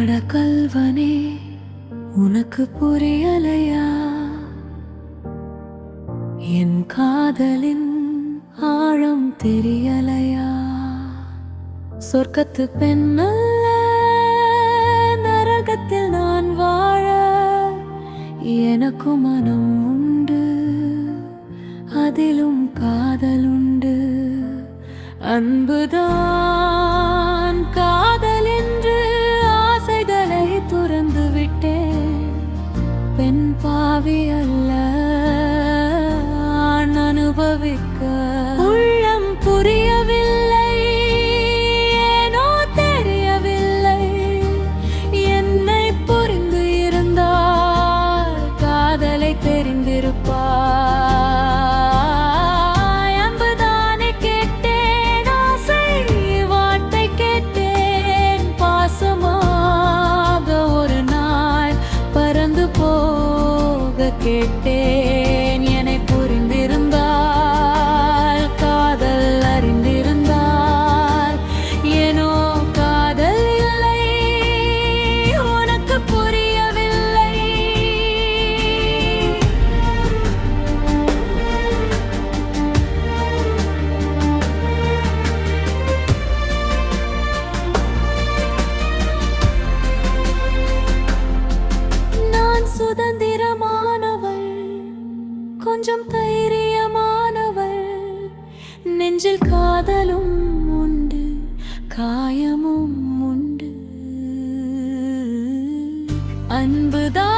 அட கல்வனே உனக்கு புரியலையா? என் காதலின் ஆழம் தெரியலையா? சொர்க்கத்து பெண்ணல்ல நரகத்தில் நான் வாழ எனக்கு மனம் உண்டு அதிலும் காதலுண்டு அன்புதான் காதலை கொஞ்சம் தைரியமானவள். நெஞ்சில் காதலும் உண்டு காயமும் உண்டு. அன்புதான்